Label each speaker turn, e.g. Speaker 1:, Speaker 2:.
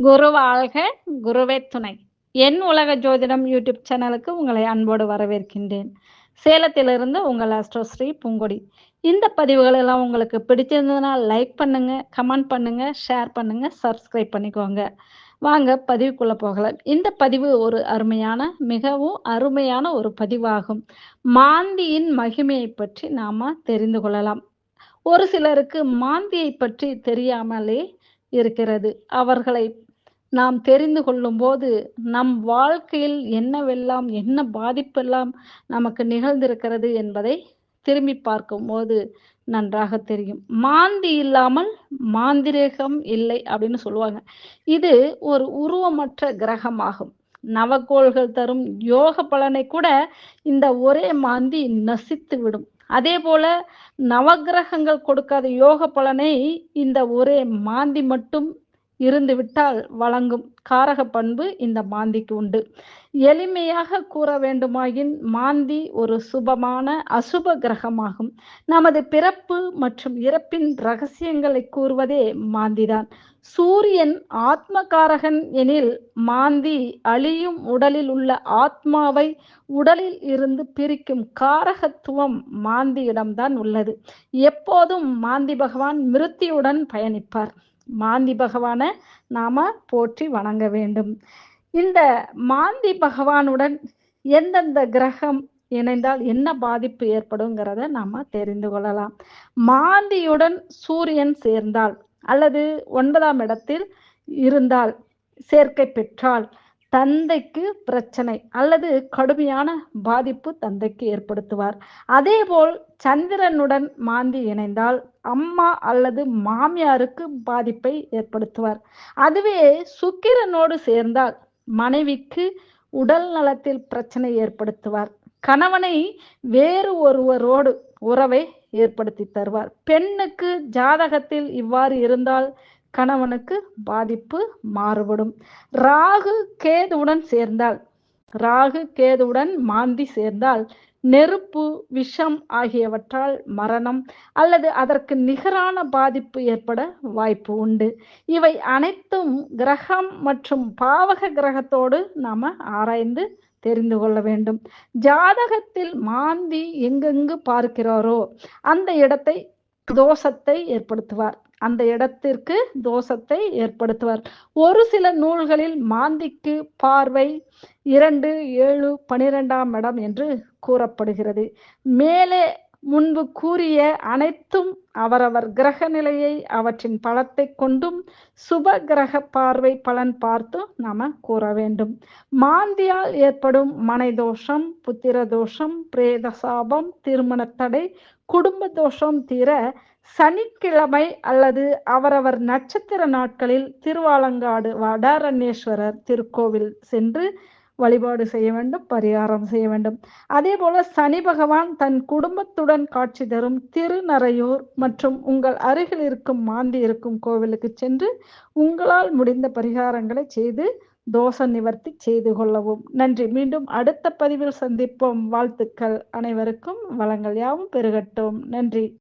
Speaker 1: குரு வாழ்க, குருவே துணை. என் உலக ஜோதிடம் யூடியூப் சேனலுக்கு உங்களை அன்போடு வரவேற்கின்றேன். சேலத்திலிருந்து உங்கள் அஸ்ட்ரோஸ்ரீ பூங்கொடி. இந்த பதிவுகள் எல்லாம் உங்களுக்கு பிடிச்சிருந்ததுன்னா லைக் பண்ணுங்க, கமெண்ட் பண்ணுங்க, ஷேர் பண்ணுங்க, சப்ஸ்கிரைப் பண்ணிக்கோங்க. வாங்க பதிவுக்குள்ள போகலாம். இந்த பதிவு ஒரு அருமையான, மிகவும் அருமையான ஒரு பதிவாகும். மாந்தியின் மகிமையை பற்றி நாம தெரிந்து கொள்ளலாம். ஒரு சிலருக்கு மாந்தியை பற்றி தெரியாமலே இருக்கிறது. அவர்களை நாம் தெரிந்து கொள்ளும்போது, நம் வாழ்க்கையில் என்னவெல்லாம், என்ன பாதிப்பெல்லாம் நமக்கு நிகழ்ந்திருக்கிறது என்பதை திரும்பி பார்க்கும்போது நன்றாக தெரியும். மாந்தி இல்லாமல் மாந்திரேகம் இல்லை அப்படின்னு சொல்லுவாங்க. இது ஒரு உருவமற்ற கிரகமாகும். நவக்கோள்கள் தரும் யோக பலனை கூட இந்த ஒரே மாந்தி நசித்து விடும். அதே போல நவக்கிரகங்கள் கொடுக்காத யோக பலனை இந்த ஒரே மாந்தி மட்டும் இருந்துவிட்டால் வழங்கும் காரக பண்பு இந்த மாந்திக்கு உண்டு. எளிமையாக கூற வேண்டுமாயின் மாந்தி ஒரு சுபமான அசுப கிரகமாகும். நமது பிறப்பு மற்றும் இறப்பின் ரகசியங்களை கூறுவதே மாந்திதான். சூரியன் ஆத்மகாரகன் எனில் மாந்தி அழியும் உடலில் உள்ள ஆத்மாவை உடலில் இருந்து பிரிக்கும் காரகத்துவம் மாந்தியிடம்தான் உள்ளது. எப்போதும் மாந்தி பகவான் மிருத்தியுடன் பயணிப்பார். மாந்தி பகவானை நாம போற்றி வணங்க வேண்டும். இந்த மாந்தி பகவானுடன் எந்தெந்த கிரகம் இணைந்தால் என்ன பாதிப்பு ஏற்படுங்கிறத நாம தெரிந்து கொள்ளலாம். மாந்தியுடன் சூரியன் சேர்ந்தால் அல்லது ஒன்பதாம் இடத்தில் இருந்தால் சேர்க்கை பெற்றால் தந்தைக்கு பிரச்சனை அல்லது கடுமையான பாதிப்பு தந்தைக்கு ஏற்படுத்துவார். அதேபோல் சந்திரனுடன் மாந்தி இணைந்தால் அம்மா அல்லது மாமியாருக்கு பாதிப்பை ஏற்படுத்துவார். அதுவே சுக்கிரனோடு சேர்ந்தால் மனைவிக்கு உடல் நலத்தில் பிரச்சனை ஏற்படுத்துவார். கணவனை வேறு ஒருவரோடு உறவை ஏற்படுத்தி தருவார். பெண்ணுக்கு ஜாதகத்தில் இவ்வாறு இருந்தால் கணவனுக்கு பாதிப்பு மாறுபடும். ராகு கேதுவுடன் சேர்ந்தால் ராகு கேதுவுடன் மாந்தி சேர்ந்தால் நெருப்பு, விஷம் ஆகியவற்றால் மரணம் அல்லது அதற்கு நிகரான பாதிப்பு ஏற்பட வாய்ப்பு உண்டு. இவை அனைத்தும் கிரகம் மற்றும் பாவக கிரகத்தோடு நாம ஆராய்ந்து தெரிந்து கொள்ள வேண்டும். ஜாதகத்தில் மாந்தி எங்கெங்கு பார்க்கிறாரோ அந்த இடத்தை தோஷத்தை ஏற்படுத்துவார். அந்த இடத்திற்கு தோஷத்தை ஏற்படுத்துவார். ஒரு சில நூல்களில் மாந்திக்கு பார்வை இரண்டு, ஏழு, பனிரெண்டாம் இடம் என்று கூறப்படுகிறது. மேலே முன்பு கூறிய அனைத்தும் அவரவர் கிரக நிலையை அவற்றின் பலத்தை கொண்டும் சுப கிரக பார்வை பலன் பார்த்து நாம கூற வேண்டும். மாந்தியால் ஏற்படும் மனை தோஷம், புத்திர தோஷம், பிரேத சாபம், திருமண தடை, குடும்ப தோஷம் தீர சனிக்கிழமை அல்லது அவரவர் நட்சத்திர நாட்களில் திருவாலங்காடு வடாரண்யேஸ்வரர் திருக்கோவில் சென்று வழிபாடு செய்ய வேண்டும். பரிகாரம் செய்ய வேண்டும். அதேபோல சனி பகவான் தன் குடும்பத்துடன் காட்சி தரும் திருநறையூர் மற்றும் உங்கள் அருகில் இருக்கும் மாந்தி இருக்கும் கோவிலுக்கு சென்று உங்களால் முடிந்த பரிகாரங்களை செய்து தோஷ நிவர்த்தி செய்து கொள்ளவும். நன்றி. மீண்டும் அடுத்த பதிவில் சந்திப்போம். வாழ்த்துக்கள். அனைவருக்கும் வளங்கள் யாவும் பெருகட்டும். நன்றி.